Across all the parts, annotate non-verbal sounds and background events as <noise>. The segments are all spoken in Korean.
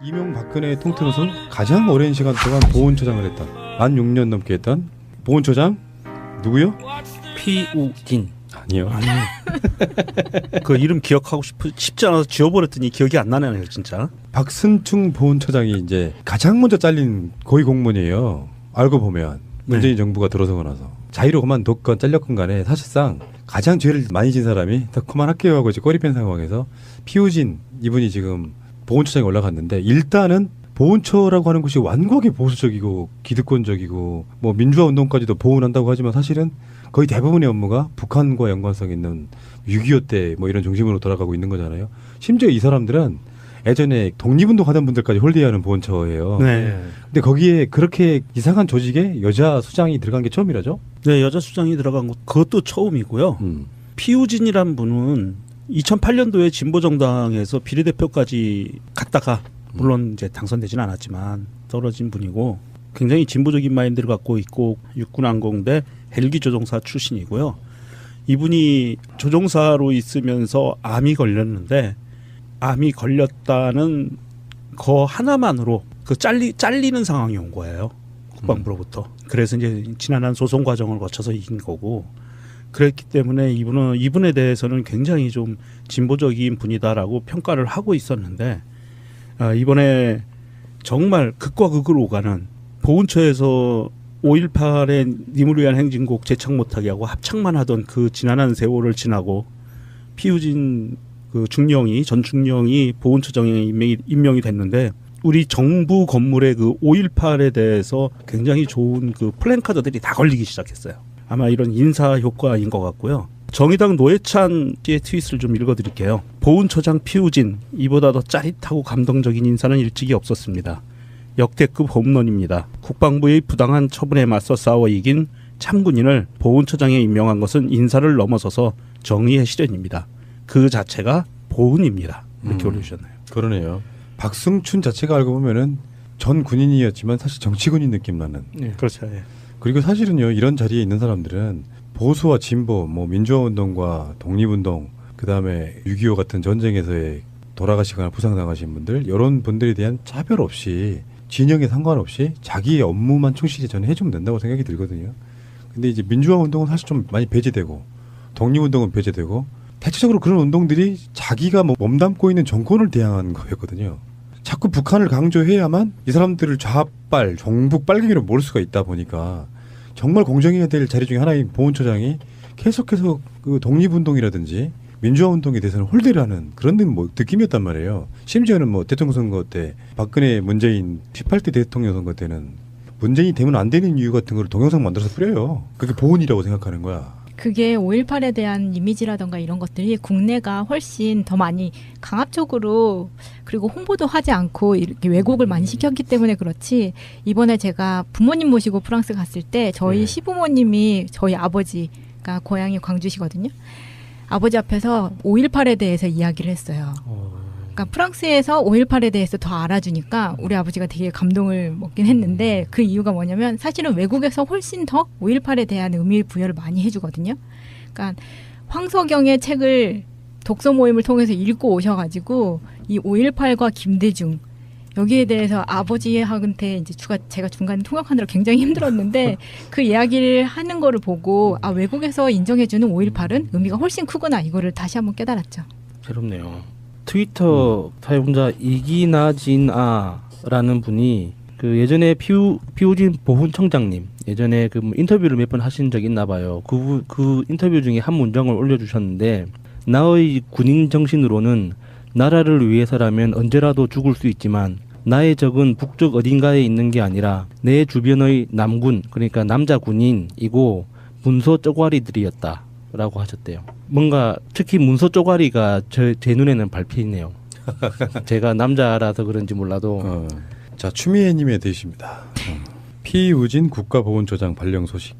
이명박근혜 통틀어선 가장 오랜 시간 동안 보훈처장을 했다. 만 6년 넘게 했던 보훈처장 누구요? 피우진. 아니요. 아니. <laughs> 그 이름 기억하고 싶, 싶지 않아서 지워버렸더니 기억이 안 나네요, 진짜. 박순충 보훈처장이 이제 가장 먼저 잘린 고위 공무원이에요. 알고 보면 문재인 정부가 들어서고 나서 자의로 그만뒀건 잘렸건 간에 사실상 가장 죄를 많이 진 사람이 더 그만할게요 하고 이제 꼬리뺀 상황에서 피우진 이분이 지금 보훈처장에 올라갔는데 일단은 보훈처라고 하는 곳이 완곡히 보수적이고 기득권적이고 뭐 민주화 운동까지도 보훈한다고 하지만 사실은 거의 대부분의 업무가 북한과 연관성 있는 6.25 때 뭐 이런 중심으로 돌아가고 있는 거잖아요. 심지어 이 사람들은 예전에 독립운동 하던 분들까지 홀대하는 보훈처예요. 네. 근데 거기에 그렇게 이상한 조직에 여자 수장이 들어간 게 처음이라죠? 네, 여자 수장이 들어간 것 그것도 처음이고요. 음. 피우진이란 분은 2008년도에 진보정당에서 비례대표까지 갔다가 물론 이제 당선되지는 않았지만 떨어진 분이고 굉장히 진보적인 마인드를 갖고 있고 육군항공대 헬기 조종사 출신이고요. 이분이 조종사로 있으면서 암이 걸렸는데 암이 걸렸다는 거 하나만으로 그 잘리 잘리는 상황이 온 거예요. 국방부로부터. 그래서 이제 지난한 소송 과정을 거쳐서 이긴 거고 그랬기 때문에 이분은 이분에 대해서는 굉장히 좀 진보적인 분이다라고 평가를 하고 있었는데 아, 이번에 정말 극과 극을 오가는 보훈처에서 5.18의 님을 위한 행진곡 제창 못하게 하고 합창만 하던 그 지난한 세월을 지나고 피우진 그 중령이 전 중령이 보훈처장에 임명이, 임명이 됐는데 우리 정부 건물의 그 5.18에 대해서 굉장히 좋은 그 플랜카드들이 다 걸리기 시작했어요. 아마 이런 인사 효과인 것 같고요. 정의당 노회찬 씨의 트윗을 좀 읽어드릴게요. 보훈처장 피우진 이보다 더 짜릿하고 감동적인 인사는 일찍이 없었습니다. 역대급 홈런입니다. 국방부의 부당한 처분에 맞서 싸워 이긴 참군인을 보훈처장에 임명한 것은 인사를 넘어서서 정의의 실현입니다. 그 자체가 보훈입니다. 이렇게 음. 올려주셨나요? 그러네요. 박승춘 자체가 알고 보면은 전 군인이었지만 사실 정치군인 느낌 나는. 네, 그렇죠. 예. 그리고 사실은요 이런 자리에 있는 사람들은 보수와 진보, 뭐 민주화 운동과 독립운동, 그 다음에 6.25 같은 전쟁에서의 돌아가시거나 부상당하신 분들 이런 분들에 대한 차별 없이 진영에 상관없이 자기의 업무만 충실히 저는 해주면 된다고 생각이 들거든요. 근데 이제 민주화 운동은 사실 좀 많이 배제되고 독립 운동은 배제되고 대체적으로 그런 운동들이 자기가 뭐 몸담고 있는 정권을 대항하는 거였거든요. 자꾸 북한을 강조해야만 이 사람들을 좌빨, 종북, 빨갱이로 모를 수가 있다 보니까 정말 공정해야 될 자리 중에 하나인 보훈처장이 계속해서 그 독립운동이라든지 민주화 운동에 대해서는 홀대를 하는 그런 뭐 느낌이었단 말이에요. 심지어는 뭐 대통령 선거 때 박근혜 문재인 18대 대통령 선거 때는 문재인이 되면 안 되는 이유 같은 걸 동영상 만들어서 뿌려요. 그게 보훈이라고 생각하는 거야. 그게 5.18에 대한 이미지라던가 이런 것들이 국내가 훨씬 더 많이 강압적으로 그리고 홍보도 하지 않고 이렇게 왜곡을 많이 시켰기 때문에 그렇지 이번에 제가 부모님 모시고 프랑스 갔을 때 저희 네. 시부모님이 저희 아버지가 고향이 광주시거든요. 아버지 앞에서 5.18에 대해서 이야기를 했어요. 그러니까 프랑스에서 5.18에 대해서 더 알아주니까 우리 아버지가 되게 감동을 먹긴 했는데 그 이유가 뭐냐면 사실은 외국에서 훨씬 더 5.18에 대한 의미 부여를 많이 해주거든요. 그러니까 황석영의 책을 독서 모임을 통해서 읽고 오셔가지고 이 5.18과 김대중 여기에 대해서 아버지한테 이제 주가 제가 중간에 통역하느라 굉장히 힘들었는데 <laughs> 그 이야기를 하는 거를 보고 아 외국에서 인정해주는 5.18은 의미가 훨씬 크구나 이거를 다시 한번 깨달았죠. 새롭네요. 트위터 사용자 이기나진아라는 분이 그 예전에 피우 피우진 보훈청장님 예전에 그뭐 인터뷰를 몇 번 하신 적 있나 봐요. 그, 그 인터뷰 중에 한 문장을 올려주셨는데 나의 군인 정신으로는 나라를 위해서라면 언제라도 죽을 수 있지만 나의 적은 북쪽 어딘가에 있는 게 아니라 내 주변의 남군 그러니까 남자 군인이고 문서 쪼가리들이었다 라고 하셨대요. 뭔가 특히 문서 쪼가리가 저, 제 눈에는 밟히네요. <laughs> 제가 남자라서 그런지 몰라도 어. 자 추미애님의 대시입니다. 어. 피우진 국가보훈처장 발령 소식.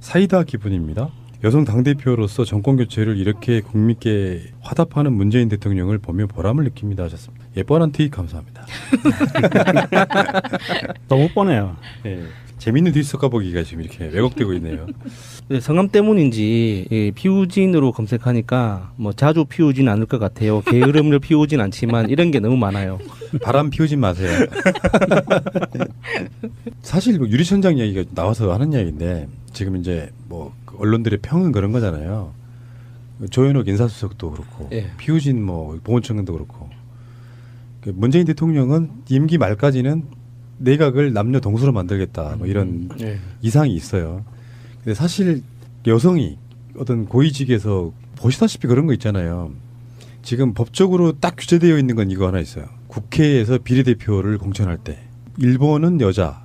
사이다 기분입니다. 여성 당대표로서 정권 교체를 이렇게 국민께 화답하는 문재인 대통령을 보며 보람을 느낍니다 하셨습니다. 예뻐한 트윗 감사합니다. <laughs> <laughs> 너무 뻔해요. 예. 재밌는 뒷속가 보기가 지금 이렇게 왜곡되고 있네요. <laughs> 네, 성함 때문인지 예, 피우진으로 검색하니까 뭐 자주 피우진 않을 것 같아요. 게으름을 피우진 않지만 이런 게 너무 많아요. 바람 피우지 마세요. <laughs> 사실 뭐 유리천장 이야기가 나와서 하는 이야기인데 지금 이제 뭐그 언론들의 평은 그런 거잖아요. 조현옥 인사수석도 그렇고 예. 피우진 뭐 보훈청장도 그렇고 그 문재인 대통령은 임기 말까지는 내각을 남녀 동수로 만들겠다 뭐 이런 예. 이상이 있어요. 근데 사실 여성이 어떤 고위직에서 보시다시피 그런 거 있잖아요. 지금 법적으로 딱 규제되어 있는 건 이거 하나 있어요. 국회에서 비례대표를 공천할 때 일본은 여자,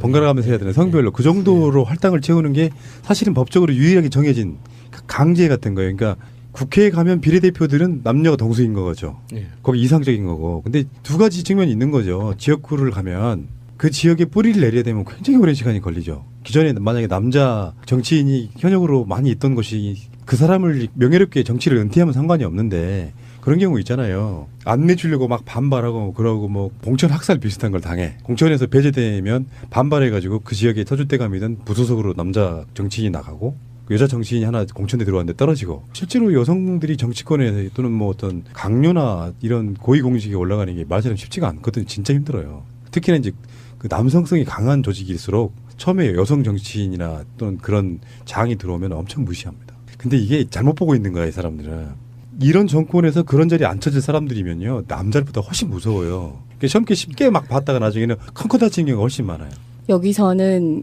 번갈아 가면서 해야 되는 성별로 그 정도로 할당을 채우는 게 사실은 법적으로 유일하게 정해진 강제 같은 거예요. 그러니까 국회에 가면 비례대표들은 남녀가 동수인 거죠. 예. 거기 이상적인 거고. 근데 두 가지 측면이 있는 거죠. 지역구를 가면 그 지역에 뿌리를 내려야 되면 굉장히 오랜 시간이 걸리죠. 기존에 만약에 남자 정치인이 현역으로 많이 있던 곳이 그 사람을 명예롭게 정치를 은퇴하면 상관이 없는데 그런 경우 있잖아요. 안 내주려고 막 반발하고 그러고 뭐 공천 학살 비슷한 걸 당해. 공천에서 배제되면 반발해가지고 그 지역에 터줏대감이든 부소속으로 남자 정치인이 나가고 그 여자 정치인이 하나 공천에 들어왔는데 떨어지고 실제로 여성들이 정치권에 또는 뭐 어떤 강요나 이런 고위 공직에 올라가는 게 말처럼 쉽지가 않거든요. 진짜 힘들어요. 특히나 이제 그 남성성이 강한 조직일수록 처음에 여성 정치인이나 또는 그런 장이 들어오면 엄청 무시합니다. 근데 이게 잘못 보고 있는 거야, 이 사람들은. 이런 정권에서 그런 자리에 앉혀질 사람들이면요, 남자들보다 훨씬 무서워요. 그러니까 쉽게 막 봤다가 나중에는 컹커 다치는 경우가 훨씬 많아요. 여기서는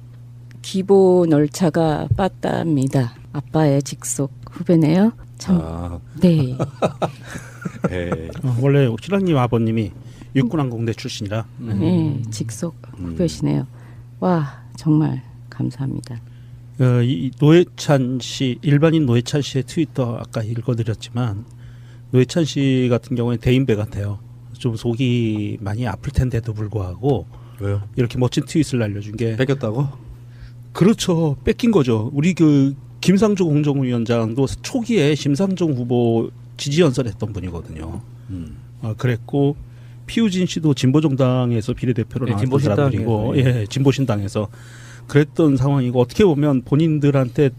기본 열차가 빠따입니다. 아빠의 직속 후배네요. 참, 아, 네. <laughs> 네. 어, 원래 신랑님 아버님이 육군항공대 출신이라 네, 직속 후배시네요. 와, 정말 감사합니다. 어, 이 노회찬 씨 일반인 노회찬 씨의 트위터 아까 읽어드렸지만 노회찬 씨 같은 경우에 대인배 같아요. 좀 속이 많이 아플 텐데도 불구하고 왜요? 이렇게 멋진 트윗을 날려준 게 뺏겼다고? 그렇죠 뺏긴 거죠. 우리 그 김상조 공정위원장도 초기에 심상정 후보 지지 연설했던 분이거든요. 음. 아, 그랬고 피우진 씨도 진보정당에서 비례대표로 예, 나왔던 사람이고, 예. 예, 진보신당에서 그랬던 상황이고 어떻게 보면 본인들한테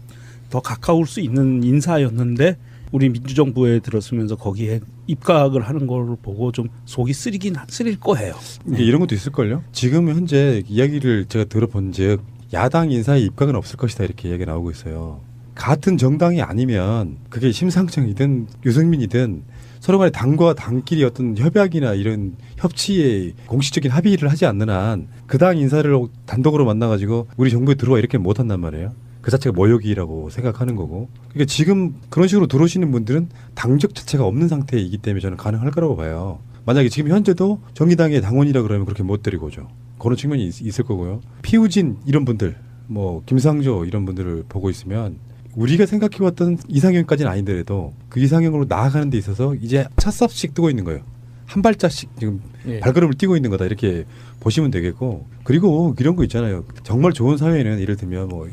더 가까울 수 있는 인사였는데 우리 민주정부에 들었으면서 거기에 입각을 하는 걸 보고 좀 속이 쓰리긴 쓰릴 거예요. 이런 것도 있을걸요? 지금 현재 이야기를 제가 들어본 즉 야당 인사에 입각은 없을 것이다 이렇게 이야기가 나오고 있어요. 같은 정당이 아니면 그게 심상정이든 유승민이든 서로 간에 당과 당끼리 어떤 협약이나 이런 협치에 공식적인 합의를 하지 않는 한 그 당 인사를 단독으로 만나가지고 우리 정부에 들어와 이렇게 못 한단 말이에요. 그 자체가 모욕이라고 생각하는 거고. 그러니까 지금 그런 식으로 들어오시는 분들은 당적 자체가 없는 상태이기 때문에 저는 가능할 거라고 봐요. 만약에 지금 현재도 정의당의 당원이라 그러면 그렇게 못 데리고 오죠. 그런 측면이 있, 있을 거고요. 피우진 이런 분들, 뭐 김상조 이런 분들을 보고 있으면 우리가 생각해왔던 이상형까지는 아니더라도 그 이상형으로 나아가는 데 있어서 이제 첫 삽씩 뜨고 있는 거예요. 한 발짝씩 지금 예. 발걸음을 뛰고 있는 거다 이렇게 보시면 되겠고 그리고 이런 거 있잖아요. 정말 좋은 사회는 예를 들면 뭐 이-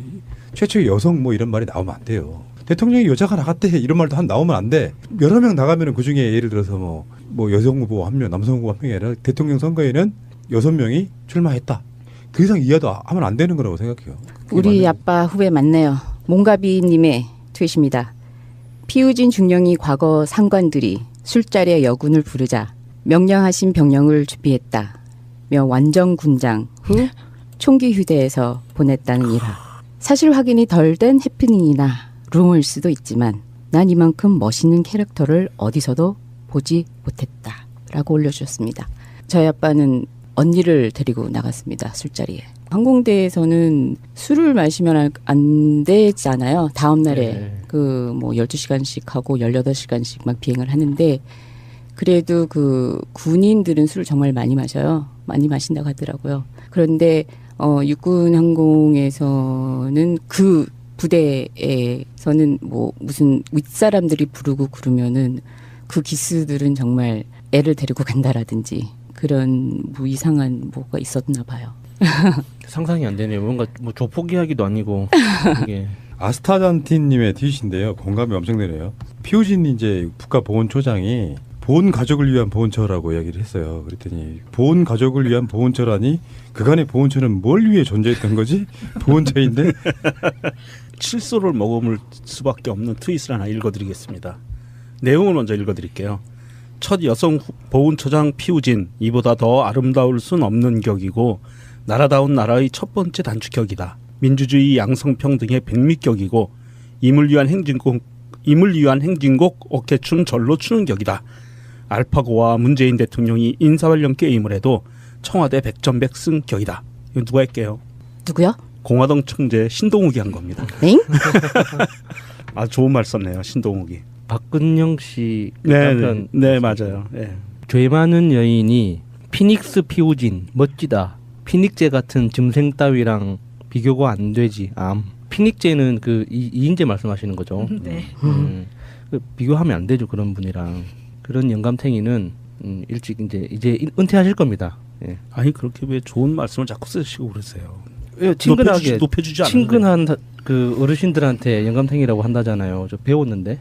최초의 여성 뭐 이런 말이 나오면 안 돼요. 대통령이 여자가 나갔대 이런 말도 한 나오면 안 돼. 여러 명 나가면은 그 중에 예를 들어서 뭐, 뭐 여성 후보 한 명, 남성 후보 한 명이 아니라 대통령 선거에는 여섯 명이 출마했다. 그 이상 이하도 하면 안 되는 거라고 생각해요. 우리 아빠 후배 맞네요. 몽가비님의 트윗입니다. 피우진 중령이 과거 상관들이 술자리에 여군을 부르자 명령하신 병령을 준비했다. 며 완전 군장 후 총기 휴대해서 보냈다는 일화. 사실 확인이 덜 된 해프닝이나 루머일 수도 있지만 난 이만큼 멋있는 캐릭터를 어디서도 보지 못했다. 라고 올려주셨습니다. 저희 아빠는 언니를 데리고 나갔습니다. 술자리에. 항공대에서는 술을 마시면 안- 안 되잖아요. 다음 날에 네. 그뭐 12시간씩 하고 18시간씩 막 비행을 하는데 그래도 그 군인들은 술을 정말 많이 마셔요. 많이 마신다고 하더라고요. 그런데 어 육군 항공에서는 그 부대에서는 뭐 무슨 윗사람들이 부르고 그러면은 그 기수들은 정말 애를 데리고 간다라든지 그런 뭐 이상한 뭐가 있었나 봐요. <laughs> 상상이 안 되네요. 뭔가 뭐 조폭 이야기도 아니고 <laughs> 이게 아스타잔틴님의 트윗인데요. 공감이 엄청 되네요. 피우진 이제 국가보훈처장이 본 가족을 위한 보훈처라고 이야기를 했어요. 그랬더니 본 가족을 위한 보훈처라니 그간의 보훈처는 뭘 위해 존재했던 거지? <laughs> 보훈처인데 칠소를 머금을 수밖에 없는 트윗을 하나 읽어드리겠습니다. 내용을 먼저 읽어드릴게요. 첫 여성 후- 보훈처장 피우진 이보다 더 아름다울 순 없는 격이고 나라다운 나라의 첫 번째 단축격이다. 민주주의 양성평등의 백미격이고 임을 위한 행진곡 임을 위한 행진곡 어깨춤 절로 추는 격이다. 알파고와 문재인 대통령이 인사관련 게임을 해도 청와대 백전백승 격이다. 이거 누가 할게요? 누구요? 공화당 총재 신동욱이 한 겁니다. 엥? <laughs> 아 좋은 말 썼네요 신동욱이. 박근영 씨 네, 남편 네, 네 맞아요. 예. 죄 많은 여인이 피닉스 피우진 멋지다. 피닉제 같은 짐승 따위랑 비교가 안 되지. 암. 피닉제는 그 이, 이인제 말씀하시는 거죠. 네. 음, 그 비교하면 안 되죠 그런 분이랑 그런 영감탱이는 음, 일찍 이제 이제 인- 은퇴하실 겁니다. 예. 아니 그렇게 왜 좋은 말씀을 자꾸 쓰시고 그러세요? 예, 친근하게 높여주지, 높여주지. 친근한 다- 그 어르신들한테 영감탱이라고 한다잖아요. 저 배웠는데.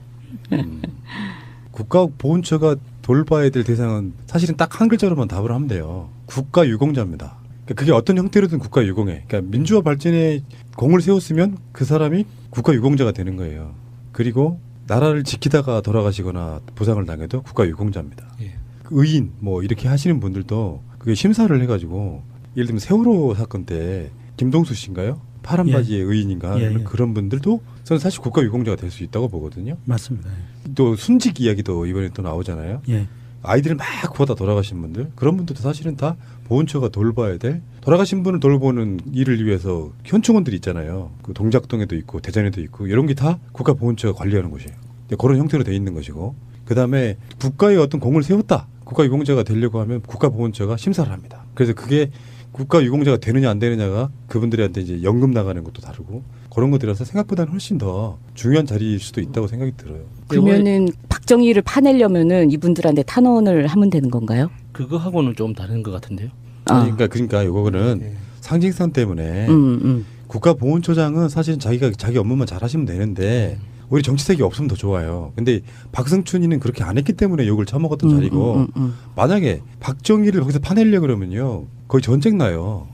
국가 보훈처가 돌봐야 될 대상은 사실은 딱 한 글자로만 답을 하면 돼요. 국가 유공자입니다. 그러니까 그게 어떤 형태로든 국가 유공해. 그러니까 민주화 발전에 공을 세웠으면 그 사람이 국가 유공자가 되는 거예요. 그리고 나라를 지키다가 돌아가시거나 부상을 당해도 국가 유공자입니다. 예. 의인 뭐 이렇게 하시는 분들도 그게 심사를 해가지고 예를 들면 세월호 사건 때 김동수 씨인가요? 파란 예. 바지의 의인인가 예, 예. 그런 분들도 저는 사실 국가 유공자가 될 수 있다고 보거든요. 맞습니다. 또 순직 이야기도 이번에 또 나오잖아요. 예. 아이들을 막 구하다 돌아가신 분들 그런 분들도 사실은 다 보훈처가 돌봐야 될 돌아가신 분을 돌보는 일을 위해서 현충원들이 있잖아요. 그 동작동에도 있고 대전에도 있고 이런 게 다 국가 보훈처가 관리하는 곳이에요. 그런 형태로 돼 있는 것이고 그 다음에 국가의 어떤 공을 세웠다 국가 유공자가 되려고 하면 국가 보훈처가 심사를 합니다. 그래서 그게 국가 유공자가 되느냐 안 되느냐가 그분들한테 이제 연금 나가는 것도 다르고 그런 것들이라서 생각보다는 훨씬 더 중요한 자리일 수도 있다고 생각이 들어요. 그러면은 박정희를 파내려면은 이분들한테 탄원을 하면 되는 건가요? 그거하고는 좀 다른 것 같은데요. 아. 아니, 그러니까 그러니까 이거는 예. 상징성 때문에 음, 음. 국가보훈처장은 사실 자기가 자기 업무만 잘하시면 되는데 우리 정치색이 없으면 더 좋아요. 근데 박승춘이는 그렇게 안 했기 때문에 욕을 처먹었던 음, 자리고 음, 음, 음. 만약에 박정희를 거기서 파내려 그러면요 거의 전쟁 나요.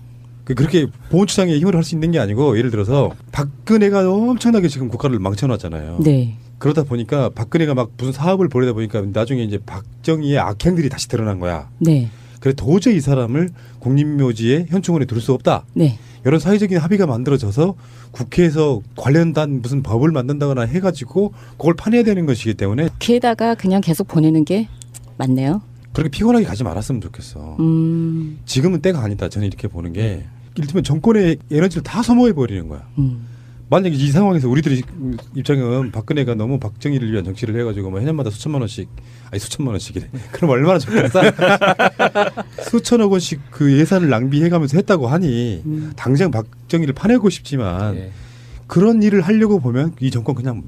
그- 그렇게 보훈처장의 힘을 할 수 있는 게 아니고 예를 들어서 박근혜가 엄청나게 지금 국가를 망쳐놨잖아요. 네. 그러다 보니까 박근혜가 막 무슨 사업을 벌이다 보니까 나중에 이제 박정희의 악행들이 다시 드러난 거야. 네. 그래 도저히 이 사람을 국립묘지에 현충원에 둘 수 없다. 네. 이런 사회적인 합의가 만들어져서 국회에서 관련된 무슨 법을 만든다거나 해가지고 그걸 파내야 되는 것이기 때문에 국회에다가 그냥 계속 보내는 게 맞네요. 그렇게 피곤하게 가지 말았으면 좋겠어. 음. 지금은 때가 아니다. 저는 이렇게 보는 게 이를테면 정권의 에너지를 다 소모해 버리는 거야. 음. 만약에 이 상황에서 우리들이 입장은 박근혜가 너무 박정희를 위한 정치를 해가지고 뭐 해년마다 수천만 원씩 아니 수천만 원씩이래. <laughs> 그럼 얼마나 좋겠어? <laughs> 수천억 원씩 그 예산을 낭비해가면서 했다고 하니 음. 당장 박정희를 파내고 싶지만 예. 그런 일을 하려고 보면 이 정권 그냥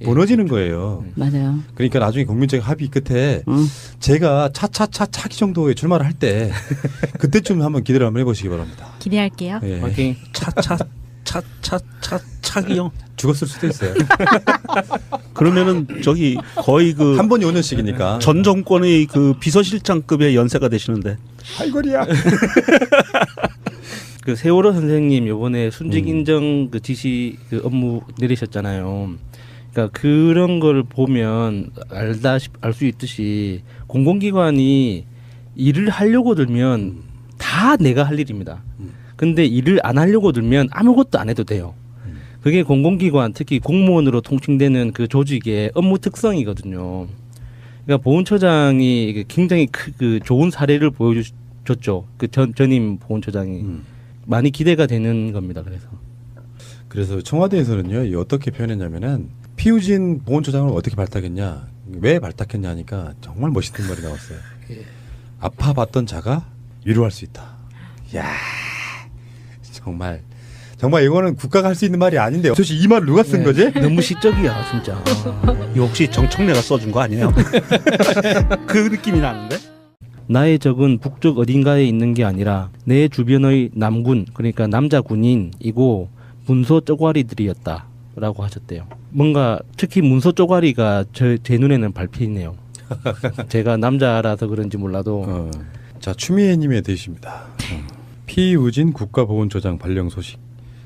예. 무너지는 거예요. 음. 맞아요. 그러니까 나중에 국민적 합의 끝에 음. 제가 차차차 차기 정도에 출마를 할 때 <laughs> 그때쯤 한번 기대를 한번 해보시기 바랍니다. 기대할게요. 예. 파이팅. 차차 차 차 차 차기요. <laughs> 죽었을 수도 있어요. 그러면은 저기 거의 그 한 번이 5년씩이니까. 전 정권의 그 비서실장급의 연세가 되시는데 할거리야. <laughs> 그 세월호 선생님 요번에 순직 음. 인정 그 지시 그 업무 내리셨잖아요. 그러니까 그런 걸 보면 알다 알 수 있듯이 공공기관이 일을 하려고 들면 다 내가 할 일입니다. 음. 근데 일을 안 하려고 들면 아무것도 안 해도 돼요. 음. 그게 공공기관 특히 공무원으로 통칭되는 그 조직의 업무 특성이거든요. 그러니까 보훈처장이 굉장히 크, 그 좋은 사례를 보여줬죠. 그 전 전임 보훈처장이 음. 많이 기대가 되는 겁니다. 그래서 그래서 청와대에서는요 이 어떻게 표현했냐면은 피우진 보훈처장을 어떻게 발탁했냐 왜 발탁했냐 하니까 정말 멋있는 말이 나왔어요. 아파봤던 자가 위로할 수 있다. 야 정말 정말 이거는 국가가 할 수 있는 말이 아닌데 도대체 이 말을 누가 쓴 네. 거지? <laughs> 너무 시적이야 진짜. 이거 혹시 정청래가 써준 거 아니에요? <laughs> 그 느낌이 나는데. 나의 적은 북쪽 어딘가에 있는 게 아니라 내 주변의 남군 그러니까 남자 군인이고 문서 쪼가리들이었다 라고 하셨대요. 뭔가 특히 문서 쪼가리가 저, 제 눈에는 발피네요. <laughs> 제가 남자라서 그런지 몰라도 어. 자 추미애님의 대시입니다. 어. 피우진 국가보훈처장 발령 소식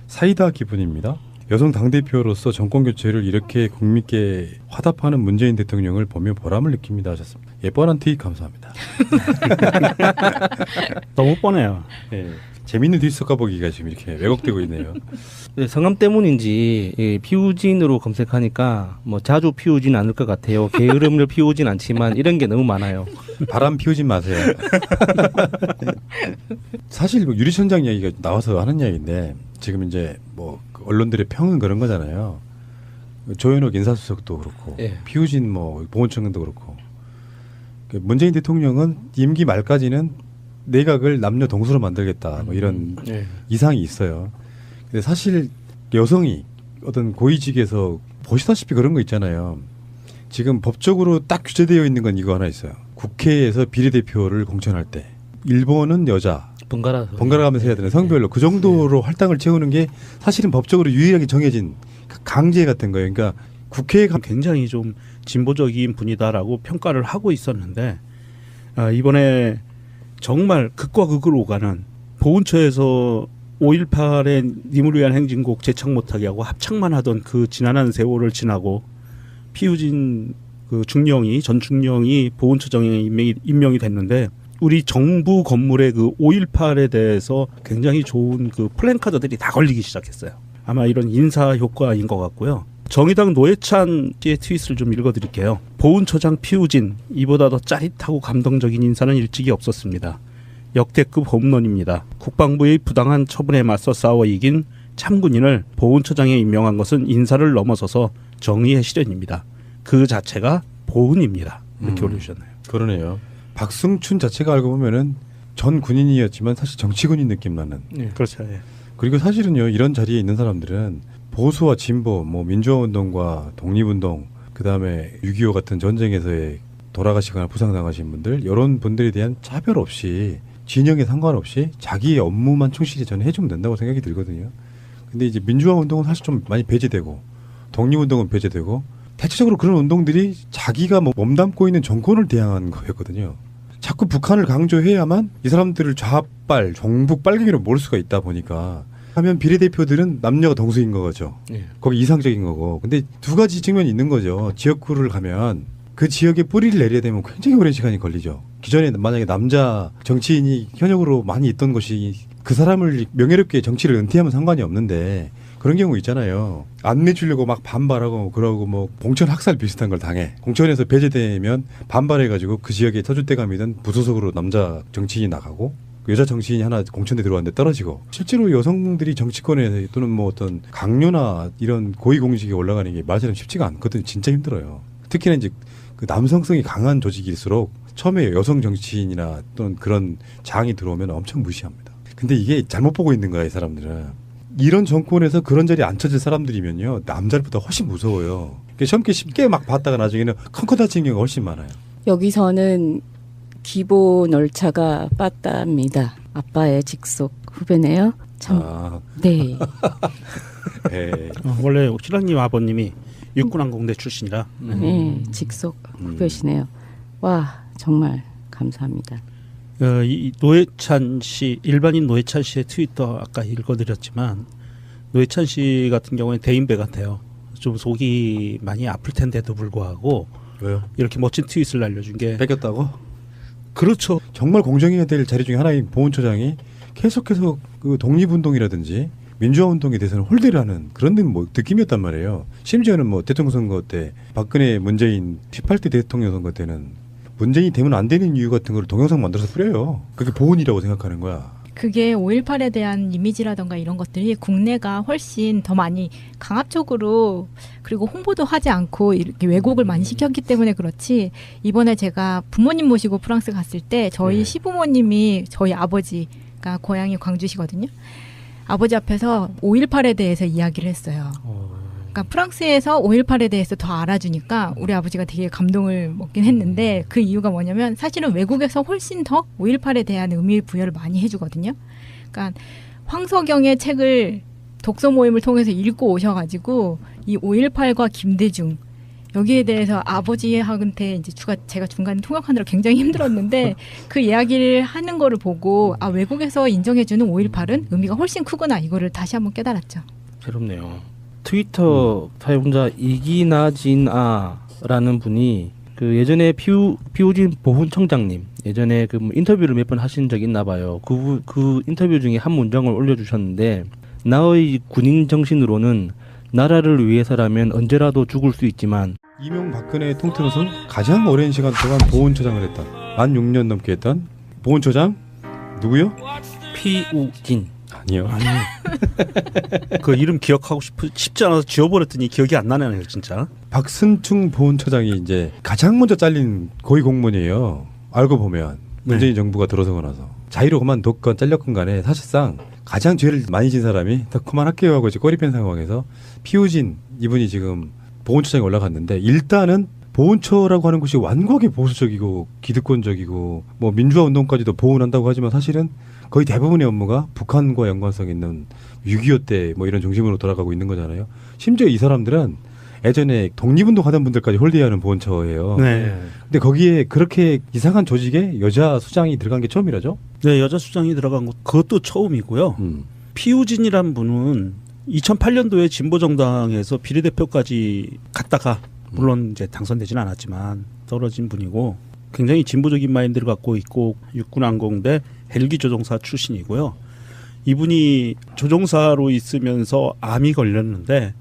사이다 기분입니다. 여성 당 대표로서 정권 교체를 이렇게 국민께 화답하는 문재인 대통령을 보며 보람을 느낍니다 하셨습니다. 예, 뻔한 트윗 감사합니다. <laughs> 너무 뻔해요. 예, 재밌는 트윗 섞어보기가 지금 이렇게 왜곡되고 있네요. <laughs> 네, 성함 때문인지 예, 피우진으로 검색하니까 뭐 자주 피우진 않을 것 같아요. 게으름을 <laughs> 피우진 않지만 이런 게 너무 많아요. 바람 피우지 마세요. <laughs> 사실 뭐 유리천장 이야기가 나와서 하는 이야기인데 지금 이제 뭐그 언론들의 평은 그런 거잖아요. 조현옥 인사수석도 그렇고 예. 피우진 뭐 보훈청장도 그렇고 그 문재인 대통령은 임기 말까지는 내각을 남녀 동수로 만들겠다 뭐 이런 예. 이상이 있어요. 근데 사실 여성이 어떤 고위직에서 보시다시피 그런 거 있잖아요. 지금 법적으로 딱 규제되어 있는 건 이거 하나 있어요. 국회에서 비례대표를 공천할 때 일본은 여자, 번갈아 번갈아 가면서 해야 되는 성별로 그 정도로 할당을 채우는 게 사실은 법적으로 유일하게 정해진 강제 같은 거예요. 그러니까 국회에 가 굉장히 좀 진보적인 분이다라고 평가를 하고 있었는데 아, 이번에 정말 극과 극을 오가는 보훈처에서 5.18의 님을 위한 행진곡 제창 못하게 하고 합창만 하던 그 지난한 세월을 지나고 피우진 그 중령이 전 중령이 보훈처장에 임명이, 임명이 됐는데 우리 정부 건물의 그 5.18에 대해서 굉장히 좋은 그 플랜카드들이 다 걸리기 시작했어요. 아마 이런 인사 효과인 것 같고요. 정의당 노회찬 씨의 트윗을 좀 읽어드릴게요. 보훈처장 피우진 이보다 더 짜릿하고 감동적인 인사는 일찍이 없었습니다. 역대급 홈런입니다. 국방부의 부당한 처분에 맞서 싸워 이긴 참군인을 보훈처장에 임명한 것은 인사를 넘어서서 정의의 실현입니다. 그 자체가 보훈입니다. 이렇게 음. 올려주셨나요? 그러네요. 박승춘 자체가 알고 보면은 전 군인이었지만 사실 정치군인 느낌 나는. 예. 그렇죠. 예. 그리고 사실은요 이런 자리에 있는 사람들은 보수와 진보, 뭐 민주화운동과 독립운동, 그 다음에 6.25 같은 전쟁에서의 돌아가시거나 부상당하신 분들 이런 분들에 대한 차별 없이 진영에 상관없이 자기의 업무만 충실히 저는 해주면 된다고 생각이 들거든요. 근데 이제 민주화 운동은 사실 좀 많이 배제되고 독립운동은 배제되고 대체적으로 그런 운동들이 자기가 뭐 몸담고 있는 정권을 대항하는 거였거든요. 자꾸 북한을 강조해야만 이 사람들을 좌빨, 종북, 빨갱이로 몰 수가 있다 보니까 하면 비례대표들은 남녀가 동수인 거죠. 예. 거기 이상적인 거고. 근데 두 가지 측면이 있는 거죠. 지역구를 가면 그 지역에 뿌리를 내려야 되면 굉장히 오랜 시간이 걸리죠. 기존에 만약에 남자 정치인이 현역으로 많이 있던 것이 그 사람을 명예롭게 정치를 은퇴하면 상관이 없는데 그런 경우 있잖아요. 안 내주려고 막 반발하고 그러고 뭐 공천 학살 비슷한 걸 당해. 공천에서 배제되면 반발해가지고 그 지역에 터줏대감이든 부소속으로 남자 정치인이 나가고 그 여자 정치인이 하나 공천에 들어왔는데 떨어지고 실제로 여성들이 정치권에 또는 뭐 어떤 강요나 이런 고위공직에 올라가는 게 말처럼 쉽지가 않거든요. 진짜 힘들어요. 특히나 이제 그 남성성이 강한 조직일수록 처음에 여성 정치인이나 또는 그런 장이 들어오면 엄청 무시합니다. 근데 이게 잘못 보고 있는 거야 이 사람들은. 이런 정권에서 그런 자리에 앉혀질 사람들이면요 남자보다 훨씬 무서워요. 그러니까 쉽게 막 봤다가 나중에는 컨컨 다치는 경우가 훨씬 많아요. 여기서는 기본 얼차가 빠따입니다. 아빠의 직속 후배네요. 참, 아, 네. <laughs> 네. 어, 원래 신랑님 아버님이 육군항공대 출신이라 네, 직속 음. 후배시네요. 와, 정말 감사합니다. 어, 이 노회찬 씨 일반인 노회찬 씨의 트위터 아까 읽어드렸지만 노회찬 씨 같은 경우에 대인배 같아요. 좀 속이 많이 아플 텐데도 불구하고 왜요? 이렇게 멋진 트윗을 날려준 게 뺏겼다고? 그렇죠. 정말 공정해야 될 자리 중에 하나인 보훈처장이 계속해서 그 독립운동이라든지 민주화 운동에 대해서는 홀대를 하는 그런 뭐 느낌이었단 말이에요. 심지어는 뭐 대통령 선거 때 박근혜 문재인 18대 대통령 선거 때는 문재인이 되면 안 되는 이유 같은 걸 동영상 만들어서 뿌려요. 그게 보훈이라고 생각하는 거야. 그게 5.18에 대한 이미지라던가 이런 것들이 국내가 훨씬 더 많이 강압적으로 그리고 홍보도 하지 않고 이렇게 왜곡을 많이 시켰기 때문에 그렇지 이번에 제가 부모님 모시고 프랑스 갔을 때 저희 네. 시부모님이 저희 아버지가 고향이 광주시거든요. 아버지 앞에서 5.18에 대해서 이야기를 했어요. 그러니까 프랑스에서 5.18에 대해서 더 알아주니까 우리 아버지가 되게 감동을 먹긴 했는데 그 이유가 뭐냐면 사실은 외국에서 훨씬 더 5.18에 대한 의미 부여를 많이 해주거든요. 그러니까 황석영의 책을 독서 모임을 통해서 읽고 오셔가지고 이 5.18과 김대중 여기에 대해서 아버지한테 이제 주가 제가 중간에 통역하느라 굉장히 힘들었는데 <laughs> 그 이야기를 하는 거를 보고 아 외국에서 인정해주는 5.18은 의미가 훨씬 크구나 이거를 다시 한번 깨달았죠. 새롭네요. 트위터 사용자 이기나진아라는 분이 그 예전에 피우 피우진 보훈청장님 예전에 그 뭐 인터뷰를 몇 번 하신 적이 있나 봐요. 그, 그 인터뷰 중에 한 문장을 올려주셨는데 나의 군인 정신으로는 나라를 위해서라면 언제라도 죽을 수 있지만 이명박근혜의 통틀어서 가장 오랜 시간 동안 보훈처장을 했던 만 6년 넘게 했던 보훈처장 누구요? 피우진 아니요. 아니 그 이름 기억하고 싶, 싶지 않아서 지워버렸더니 기억이 안 나네요 진짜. 박순충 보훈처장이 이제 가장 먼저 잘린 고위 공무원이에요. 알고 보면 문재인 정부가 들어서고 나서 자의로 그만뒀건 잘렸건 간에 사실상 가장 죄를 많이 진 사람이 다 그만할게요 하고 이제 꼬리팬 상황에서 피우진 이분이 지금 보훈처장에 올라갔는데 일단은 보훈처라고 하는 곳이 완곡히 보수적이고 기득권적이고 뭐 민주화 운동까지도 보훈한다고 하지만 사실은 거의 대부분의 업무가 북한과 연관성 있는 6.25 때 뭐 이런 중심으로 돌아가고 있는 거잖아요. 심지어 이 사람들은 예전에 독립운동 하던 분들까지 홀리하는 보훈처예요. 네. 근데 거기에 그렇게 이상한 조직에 여자 수장이 들어간 게 처음이라죠? 네 여자 수장이 들어간 것 그것도 처음이고요. 음. 피우진이란 분은 2008년도에 진보 정당에서 비례대표까지 갔다가 물론 이제 당선되지는 않았지만 떨어진 분이고 굉장히 진보적인 마인드를 갖고 있고 육군항공대 헬기 조종사 출신이고요. 이분이 조종사로 있으면서 암이 걸렸는데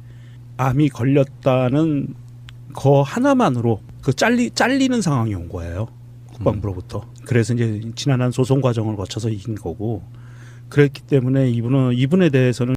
암이 걸렸다는 거 하나만으로 그 잘리 잘리는 상황이 온 거예요. 국방부로부터. 그래서 이제 지난한 소송 과정을 거쳐서 이긴 거고 그랬기 때문에 이분은 이분에 대해서는